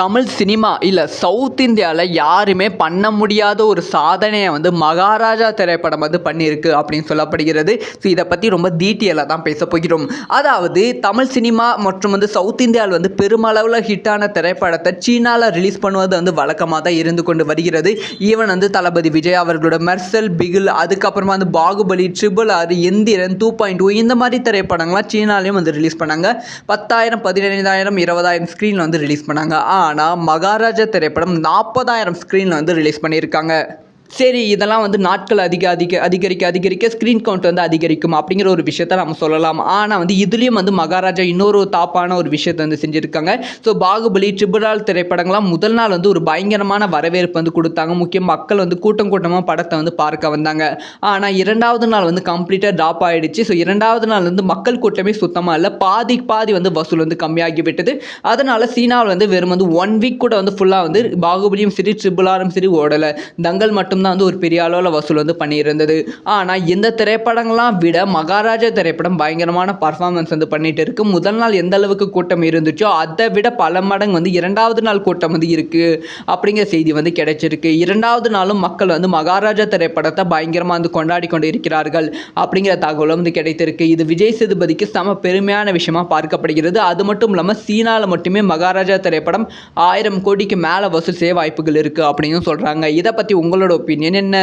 Tamil cinema இல்லை south இந்தியாவில் யாருமே பண்ண முடியாத ஒரு சாதனையை வந்து மகாராஜா திரைப்படம் வந்து பண்ணியிருக்கு அப்படின்னு சொல்லப்படுகிறது. ஸோ இதை பற்றி ரொம்ப டீட்டெயிலாக தான் பேச போகிறோம். அதாவது தமிழ் சினிமா மற்றும் வந்து சவுத் இந்தியாவில் வந்து பெருமளவில் ஹிட்டான திரைப்படத்தை சீனாவில் ரிலீஸ் பண்ணுவது வந்து வழக்கமாக தான் இருந்து கொண்டு வருகிறது. ஈவன் வந்து தளபதி விஜய் அவர்களோட மெர்சல் பிகில் அதுக்கப்புறமா வந்து பாகுபலி ட்ரிபிள் ஆறு எந்திரன் டூ பாயிண்ட் டூ இந்த மாதிரி திரைப்படங்கள்லாம் சீனாலையும் வந்து ரிலீஸ் பண்ணாங்க. பத்தாயிரம் பதினைந்தாயிரம் இருபதாயிரம் ஸ்க்ரீனில் வந்து ரிலீஸ் பண்ணாங்க. ஆனால் மகாராஜா திரைப்படம் நாற்பதாயிரம் ஸ்க்ரீனில் வந்து ரிலீஸ் பண்ணியிருக்காங்க. சரி இதெல்லாம் வந்து நாட்கள் அதிக அதிக அதிகரிக்க அதிகரிக்க ஸ்க்ரீன் கவுண்ட் வந்து அதிகரிக்கும் அப்படிங்கிற ஒரு விஷயத்த நம்ம சொல்லலாம். ஆனால் வந்து இதுலேயும் வந்து மகாராஜா இன்னொரு தாப்பான ஒரு விஷயத்தை வந்து செஞ்சுருக்காங்க. ஸோ பாகுபலி ட்ரிபுரால் திரைப்படங்கள்லாம் முதல் நாள் வந்து ஒரு பயங்கரமான வரவேற்பு வந்து கொடுத்தாங்க. முக்கியம் மக்கள் வந்து கூட்டம் கூட்டமாக படத்தை வந்து பார்க்க வந்தாங்க. ஆனால் இரண்டாவது நாள் வந்து கம்ப்ளீட்டாக ட்ராப் ஆகிடுச்சு ஸோ இரண்டாவது நாள் வந்து மக்கள் கூட்டமே சுத்தமாக இல்லை. பாதி பாதி வந்து வசூல் வந்து கம்மியாகி விட்டது. அதனால் சீனாவில் வந்து வெறும் வந்து ஒன் வீக் கூட வந்து ஃபுல்லாக வந்து பாகுபலியும் சரி ட்ரிபுளாரும் சரி ஓடலை. தங்கல் மட்டும் மட்டும்தான் வந்து ஒரு பெரிய அளவில் வசூல் வந்து பண்ணியிருந்தது. ஆனால் இந்த திரைப்படங்கள்லாம் விட மகாராஜா திரைப்படம் பயங்கரமான பர்ஃபார்மன்ஸ் வந்து பண்ணிட்டு இருக்கு. முதல் நாள் எந்த அளவுக்கு கூட்டம் இருந்துச்சோ அதை விட பல மடங்கு வந்து இரண்டாவது நாள் கூட்டம் வந்து இருக்கு அப்படிங்கிற செய்தி வந்து கிடைச்சிருக்கு. இரண்டாவது நாளும் மக்கள் வந்து மகாராஜா திரைப்படத்தை பயங்கரமாக வந்து கொண்டாடி கொண்டு இருக்கிறார்கள் அப்படிங்கிற தகவலும் வந்து கிடைத்திருக்கு. இது விஜய் சேதுபதிக்கு சம பெருமையான விஷயமா பார்க்கப்படுகிறது. அது மட்டும் இல்லாமல் சீனாவில் மட்டுமே மகாராஜா திரைப்படம் ஆயிரம் கோடிக்கு மேலே வசூல் செய்ய வாய்ப்புகள் இருக்குது அப்படின்னு சொல்கிறாங்க இதை பற்றி உங்களோட ஒப்பீனியன் என்ன